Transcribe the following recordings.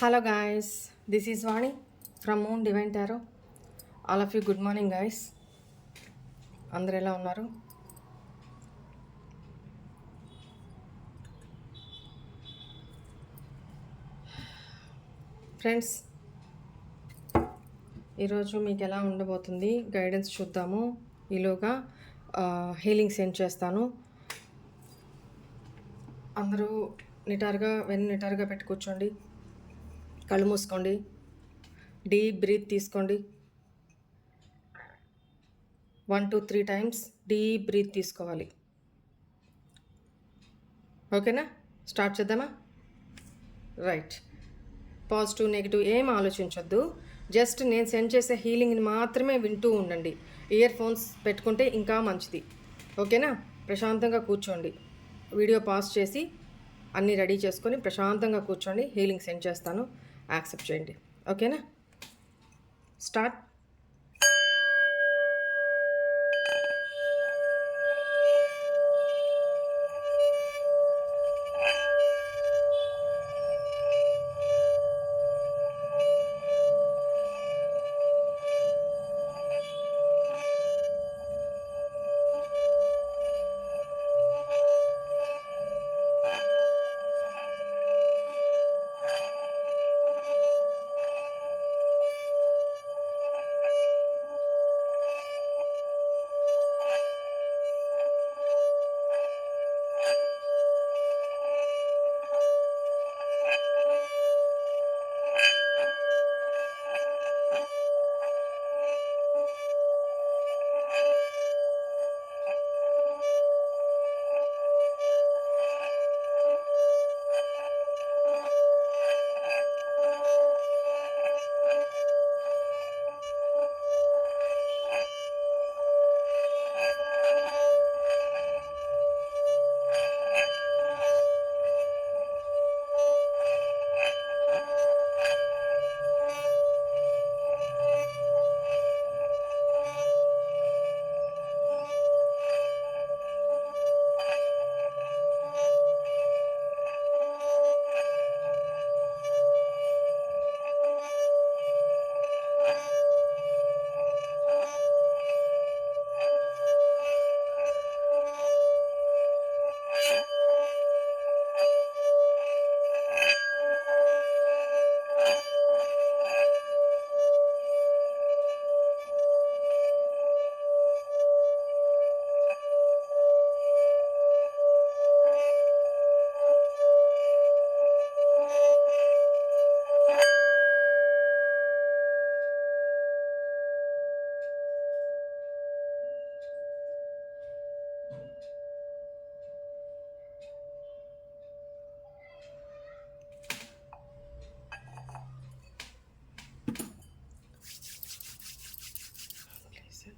Hello guys this is Vani from Moon Divine Tarot all of you good morning guys అందరు ఎలా ఉన్నారు? Friends ఈరోజు మీకు ఎలా ఉండబోతుంది? గైడెన్స్ చూద్దాము. ఈలోగా హీలింగ్ సెండ్ చేస్తాను. అందరూ నిటారుగా వెన్ నిటారుగా పెట్టి కూర్చోండి కళ్ళు మూసుకోండి. డీప్ బ్రీత్ తీసుకోండి. One two three times deep breath తీసుకోవాలి. ఓకేనా? స్టార్ట్ చేద్దామా? రైట్ పాజిటివ్ నెగిటివ్ ఏం ఆలోచించొద్దు. జస్ట్ నేను సెండ్ చేసే హీలింగ్ని మాత్రమే వింటూ ఉండండి. ఇయర్ ఫోన్స్ పెట్టుకుంటే ఇంకా మంచిది. ఓకేనా? ప్రశాంతంగా కూర్చోండి. వీడియో పాస్ చేసి అన్నీ రెడీ చేసుకొని ప్రశాంతంగా కూర్చోండి. హీలింగ్ సెండ్ చేస్తాను. యాక్సెప్ట్ చేయండి. ఓకేనా? Start.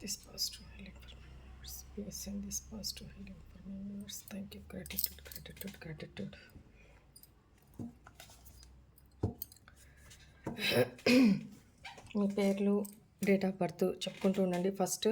Please send this positive healing for my viewers. We send this positive healing for my viewers. Thank you. Gratitude, gratitude, gratitude. మీ పేర్లు డేట్ ఆఫ్ బర్త్ చెప్పుకుంటూ ఉండండి first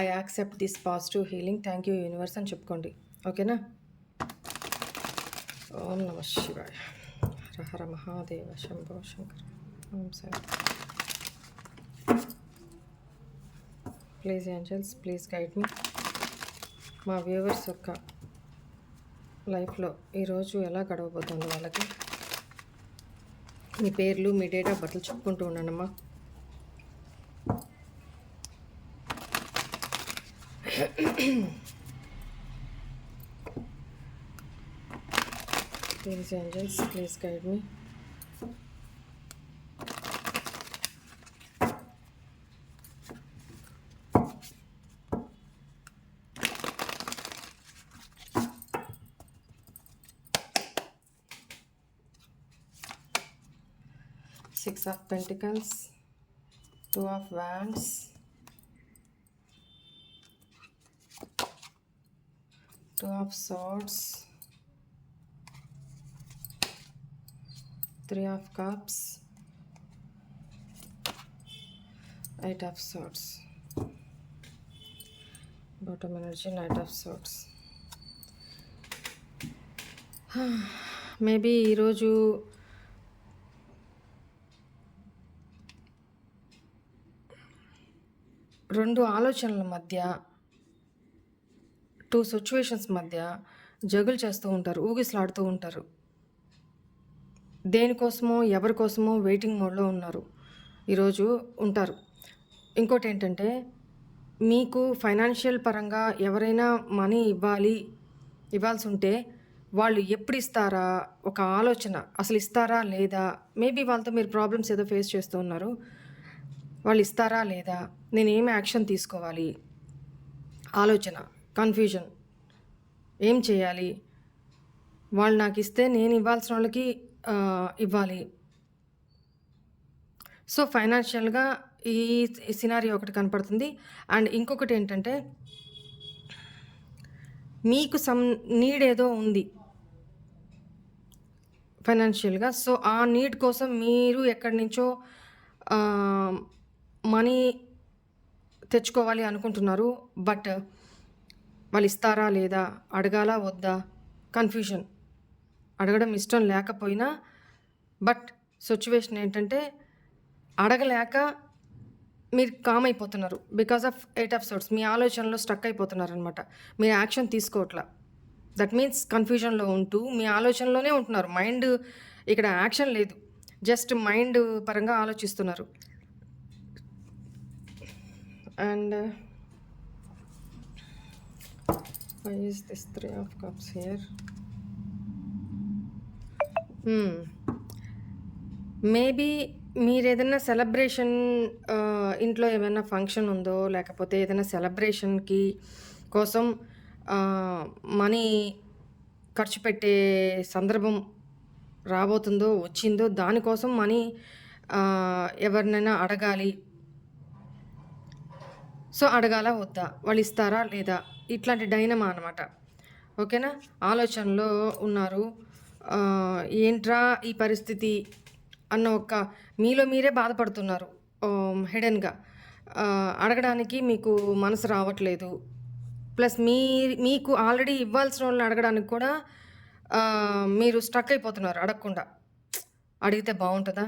I accept this positive healing thank you universe అని చెప్పుకోండి ఓకేనా ఓం నమ శివాయ హర హర మహాదేవ శంభో శంకర ఓం sir please angels please guide me. మా వ్యూవర్స్ యొక్క లైఫ్లో ఈరోజు ఎలా గడవబోతుంది వాళ్ళకి? మీ పేర్లు మీ డేట్ ఆఫ్ బర్త్లు చెప్పుకుంటూ ఉన్నానమ్మా please angels please guide me. six of pentacles two of wands two of swords three of cups eight of swords bottom energy knight of swords maybe ఈరోజు రెండు ఆలోచనల మధ్య టూ సిచ్యువేషన్స్ మధ్య జగులు చేస్తూ ఉంటారు ఊగిసలాడుతూ ఉంటారు. దేనికోసమో ఎవరి కోసమో వెయిటింగ్ మోడ్లో ఉన్నారు. ఈరోజు ఉంటారు. ఇంకోటి ఏంటంటే మీకు ఫైనాన్షియల్ పరంగా ఎవరైనా మనీ ఇవ్వాలి ఇవ్వాల్సి ఉంటే వాళ్ళు ఎప్పుడు ఇస్తారా? ఒక ఆలోచన. అసలు ఇస్తారా లేదా? మేబీ వాళ్ళతో మీరు ప్రాబ్లమ్స్ ఏదో ఫేస్ చేస్తూ ఉన్నారు. వాళ్ళు ఇస్తారా లేదా? నేను ఏం యాక్షన్ తీసుకోవాలి? ఆలోచన కన్ఫ్యూజన్. ఏం చేయాలి? వాళ్ళు నాకు ఇస్తే నేను ఇవ్వాల్సిన వాళ్ళకి ఇవ్వాలి. సో ఫైనాన్షియల్గా ఈ సినారీ ఒకటి కనపడుతుంది. అండ్ ఇంకొకటి ఏంటంటే మీకు సమ్ నీడ్ ఏదో ఉంది. ఫైనాన్షియల్గా. సో ఆ నీడ్ కోసం మీరు ఎక్కడి నుంచో మనీ తెచ్చుకోవాలి అనుకుంటున్నారు బట్ వాళ్ళు ఇస్తారా లేదా అడగాలా వద్దా? కన్ఫ్యూజన్ అడగడం ఇష్టం లేకపోయినా బట్ సిచ్యువేషన్ ఏంటంటే అడగలేక మీరు కామ్ అయిపోతున్నారు. Because of eight of swords మీ ఆలోచనలో స్టక్ అయిపోతున్నారు అనమాట మీరు యాక్షన్ తీసుకోవట్లా. దట్ మీన్స్ కన్ఫ్యూజన్లో ఉంటూ మీ ఆలోచనలోనే ఉంటున్నారు. మైండ్ ఇక్కడ యాక్షన్ లేదు. జస్ట్ మైండ్ పరంగా ఆలోచిస్తున్నారు. And I use this three of cups here? Maybe మీరు ఏదైనా సెలబ్రేషన్ ఇంట్లో ఏమైనా ఫంక్షన్ ఉందో లేకపోతే ఏదైనా సెలబ్రేషన్కి కోసం uh, మనీ ఖర్చు పెట్టే సందర్భం రాబోతుందో వచ్చిందో దానికోసం మనీ uh, ఎవరినైనా అడగాలి. సో అడగాల వద్దా? వాళ్ళు ఇస్తారా లేదా? ఇట్లాంటి డైనమా అనమాట ఓకేనా? ఆలోచనలో ఉన్నారు. ఏంట్రా ఈ పరిస్థితి? అన్న ఒక మీలో మీరే బాధపడుతున్నారు. హిడెన్గా. అడగడానికి మీకు మనసు రావట్లేదు. ప్లస్ మీ మీకు ఆల్రెడీ ఇవ్వాల్సిన వాళ్ళని అడగడానికి కూడా మీరు స్ట్రక్ అయిపోతున్నారు అడగకుండా. అడిగితే బాగుంటుందా?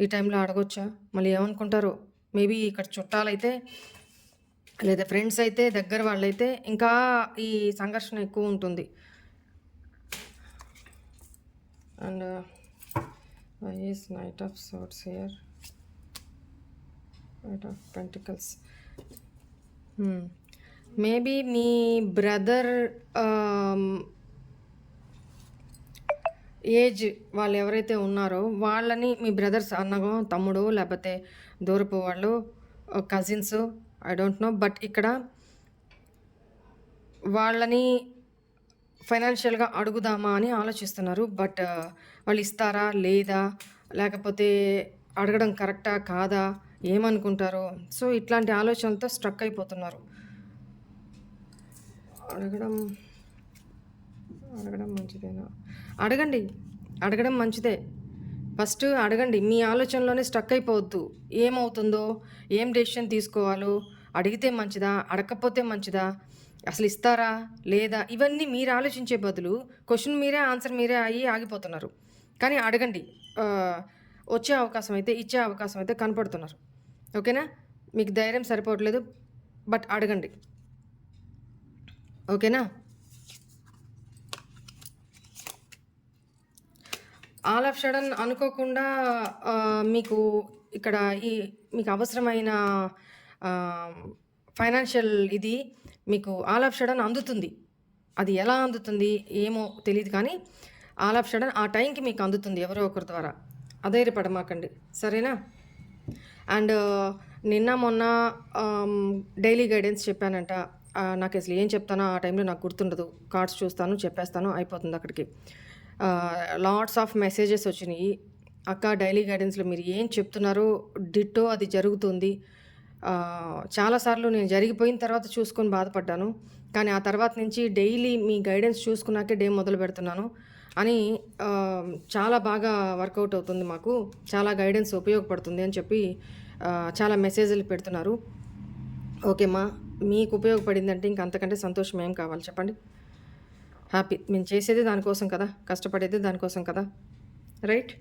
ఈ టైంలో అడగొచ్చా? మళ్ళీ ఏమనుకుంటారు? మేబీ ఇక్కడ చుట్టాలైతే లేదా ఫ్రెండ్స్ అయితే దగ్గర వాళ్ళైతే ఇంకా ఈ సంఘర్షణ ఎక్కువ ఉంటుంది. And is knight of swords here knight of pentacles maybe me brother age వాళ్ళు ఎవరైతే ఉన్నారో వాళ్ళని మీ బ్రదర్స్ అన్నగో తమ్ముడు లేకపోతే దూరపు వాళ్ళు cousins I don't know but ఇక్కడ వాళ్ళని ఫైనాన్షియల్గా అడుగుదామా అని ఆలోచిస్తున్నారు. బట్ వాళ్ళు ఇస్తారా లేదా లేకపోతే అడగడం కరెక్టా కాదా ఏమనుకుంటారో సో ఇట్లాంటి ఆలోచనలతో స్ట్రక్ అయిపోతున్నారు. అడగడం అడగడం మంచిదేనా? అడగండి. అడగడం మంచిదే. ఫస్ట్ అడగండి. మీ ఆలోచనలోనే స్టక్ అయిపోవద్దు. ఏమవుతుందో ఏం డెసిషన్ తీసుకోవాలో అడిగితే మంచిదా అడగకపోతే మంచిదా అసలు ఇస్తారా లేదా ఇవన్నీ మీరు ఆలోచించే బదులు క్వశ్చన్ మీరే ఆన్సర్ మీరే అయ్యి ఆగిపోతున్నారు. కానీ అడగండి. వచ్చే అవకాశం అయితే ఇచ్చే అవకాశం అయితే కనపడుతున్నారు. ఓకేనా? మీకు ధైర్యం సరిపోవట్లేదు బట్ అడగండి. ఓకేనా? ఆల్ ఆఫ్ సడన్ అనుకోకుండా మీకు ఇక్కడ ఈ మీకు అవసరమైన ఫైనాన్షియల్ ఇది మీకు ఆల్ ఆఫ్ సడన్ అందుతుంది. అది ఎలా అందుతుంది ఏమో తెలియదు కానీ ఆల్ ఆఫ్ సడన్ ఆ టైంకి మీకు అందుతుంది ఎవరో ఒకరి ద్వారా. అధైర్యపడమాకండి. సరేనా? అండ్ నిన్న మొన్న డైలీ గైడెన్స్ చెప్పానంట. నాకు అసలు ఏం చెప్తానో ఆ టైంలో నాకు గుర్తుండదు. కార్డ్స్ చూస్తాను చెప్పేస్తాను అయిపోతుంది అక్కడికి. లాట్స్ ఆఫ్ మెసేజెస్ వచ్చినాయి. అక్క డైలీ గైడెన్స్లో మీరు ఏం చెప్తున్నారో డిట్టో అది జరుగుతుంది. చాలాసార్లు నేను జరిగిపోయిన తర్వాత చూసుకొని బాధపడ్డాను. కానీ ఆ తర్వాత నుంచి డైలీ మీ గైడెన్స్ చూసుకున్నాకే డే మొదలు పెడుతున్నాను అని చాలా బాగా వర్కౌట్ అవుతుంది మాకు. చాలా గైడెన్స్ ఉపయోగపడుతుంది అని చెప్పి చాలా మెసేజ్లు పెడుతున్నారు. ఓకేమ్మా మీకు ఉపయోగపడిందంటే ఇంకంతకంటే సంతోషం ఏం కావాలి చెప్పండి? హ్యాపీ మేము చేసేది దానికోసం కదా కష్టపడేది దానికోసం కదా రైట్?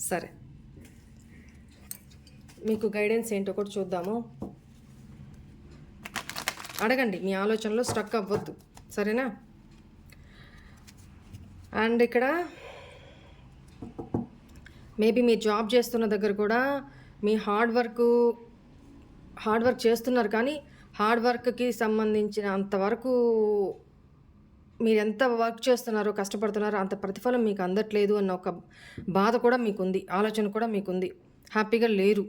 సరే. మీకు గైడెన్స్ ఏంటో కూడా చూద్దాము. అడగండి మీ ఆలోచనలో స్ట్రక్ అవ్వద్దు. సరేనా? అండ్ ఇక్కడ మేబీ మీరు జాబ్ చేస్తున్న దగ్గర కూడా మీ హార్డ్ వర్క్ హార్డ్ వర్క్ చేస్తున్నారు కానీ హార్డ్ వర్క్కి సంబంధించిన అంతవరకు మీరు ఎంత వర్క్ చేస్తున్నారో కష్టపడుతున్నారో అంత ప్రతిఫలం మీకు అందట్లేదు అన్న ఒక బాధ కూడా మీకుంది ఆలోచన కూడా మీకుంది. హ్యాపీగా లేరు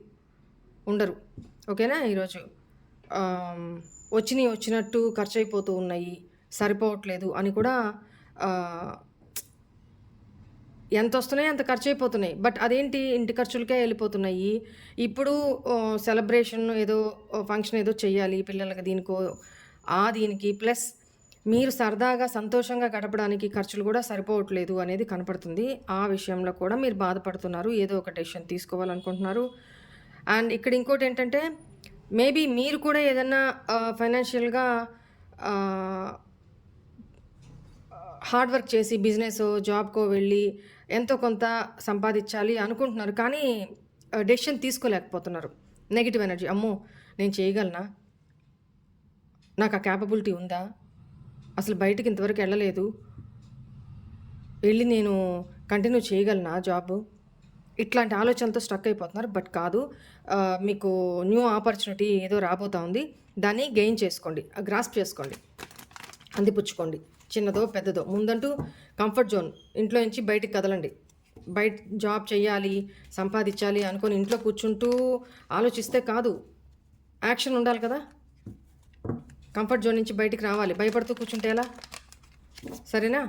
ఉండరు. ఓకేనా? ఈరోజు వచ్చినాయి వచ్చినట్టు ఖర్చు అయిపోతూ ఉన్నాయి సరిపోవట్లేదు అని కూడా ఎంత వస్తున్నాయి అంత ఖర్చు అయిపోతున్నాయి బట్ అదేంటి? ఇంటి ఖర్చులకే వెళ్ళిపోతున్నాయి. ఇప్పుడు సెలబ్రేషన్ ఏదో ఫంక్షన్ ఏదో చేయాలి పిల్లలకి దీనికో ఆ దీనికి ప్లస్ మీరు సరదాగా సంతోషంగా గడపడానికి ఖర్చులు కూడా సరిపోవట్లేదు అనేది కనపడుతుంది. ఆ విషయంలో కూడా మీరు బాధపడుతున్నారు. ఏదో ఒక డెసిషన్ తీసుకోవాలనుకుంటున్నారు. అండ్ ఇక్కడ ఇంకోటి ఏంటంటే మేబీ మీరు కూడా ఏదన్నా ఫైనాన్షియల్గా హార్డ్ వర్క్ చేసి బిజినెస్ జాబ్కో వెళ్ళి ఎంతో కొంత సంపాదించాలి అనుకుంటున్నారు. కానీ డెసిషన్ తీసుకోలేకపోతున్నారు. Negative energy. అమ్మో నేను చేయగలనా? నాకు ఆ క్యాపబిలిటీ ఉందా? అసలు బయటికి ఇంతవరకు వెళ్ళలేదు. వెళ్ళి నేను కంటిన్యూ చేయగలనా జాబ్ ఇట్లాంటి ఆలోచనలతో స్ట్రక్ అయిపోతున్నారు. బట్ కాదు మీకు న్యూ ఆపర్చునిటీ ఏదో రాబోతా ఉంది. దాన్ని గెయిన్ చేసుకోండి. గ్రాస్ప్ చేసుకోండి. అందిపుచ్చుకోండి. చిన్నదో పెద్దదో. ముందంటూ కంఫర్ట్ జోన్ ఇంట్లో నుంచి బయటికి కదలండి. బయట జాబ్ చేయాలి సంపాదించాలి అనుకొని ఇంట్లో కూర్చుంటూ ఆలోచిస్తే కాదు. యాక్షన్ ఉండాలి కదా. కంఫర్ట్ జోన్ నుంచి బయటికి రావాలి. భయపడుతూ కూర్చుంటే ఎలా? సరేనా?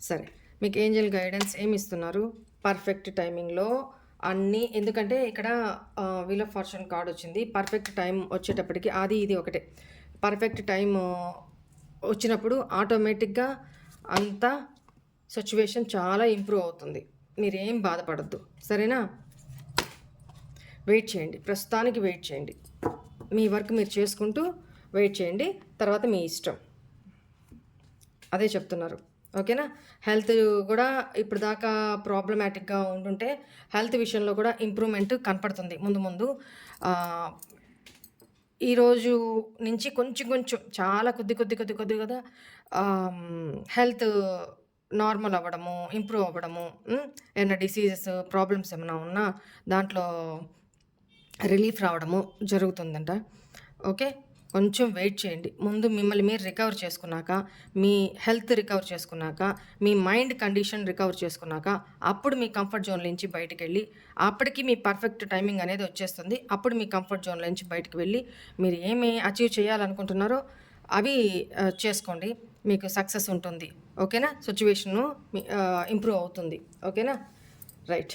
సరే. మీకు ఏంజల్ గైడెన్స్ ఏమి ఇస్తున్నారు? పర్ఫెక్ట్ టైమింగ్లో అన్నీ ఎందుకంటే ఇక్కడ వీల్ ఆఫ్ ఫార్చ్యూన్ కార్డ్ వచ్చింది. పర్ఫెక్ట్ టైం వచ్చేటప్పటికి అది ఇది ఒకటే. పర్ఫెక్ట్ టైం వచ్చినప్పుడు ఆటోమేటిక్గా అంతా సిచ్యువేషన్ చాలా ఇంప్రూవ్ అవుతుంది. మీరేం బాధపడద్దు. సరేనా? వెయిట్ చేయండి. ప్రస్తుతానికి వెయిట్ చేయండి. మీ వర్క్ మీరు చేసుకుంటూ వెయిట్ చేయండి. తర్వాత మీ ఇష్టం. అదే చెప్తున్నారు. ఓకేనా? హెల్త్ కూడా ఇప్పుడు దాకా ప్రాబ్లమాటిక్గా ఉంటుంటే హెల్త్ విషయంలో కూడా ఇంప్రూవ్మెంట్ కనపడుతుంది ముందు ముందు. ఈరోజు నుంచి కొంచెం కొంచెం చాలా కొద్ది కొద్ది కొద్ది కొద్ది కదా హెల్త్ నార్మల్ అవ్వడము ఇంప్రూవ్ అవ్వడము ఏమైనా డిసీజెస్ ప్రాబ్లమ్స్ ఏమైనా ఉన్నా దాంట్లో రిలీఫ్ రావడము జరుగుతుందంట. ఓకే? కొంచెం వెయిట్ చేయండి. ముందు మిమ్మల్ని మీరు రికవర్ చేసుకున్నాక మీ హెల్త్ రికవర్ చేసుకున్నాక మీ మైండ్ కండిషన్ రికవర్ చేసుకున్నాక అప్పుడు మీ కంఫర్ట్ జోన్ నుంచి బయటకు వెళ్ళి అప్పటికి మీ పర్ఫెక్ట్ టైమింగ్ అనేది వచ్చేస్తుంది. అప్పుడు మీ కంఫర్ట్ జోన్ నుంచి బయటికి వెళ్ళి మీరు ఏమి అచీవ్ చేయాలనుకుంటున్నారో అవి చేసుకోండి. మీకు సక్సెస్ ఉంటుంది. ఓకేనా? సిచ్యువేషను ఇంప్రూవ్ అవుతుంది. ఓకేనా? Right.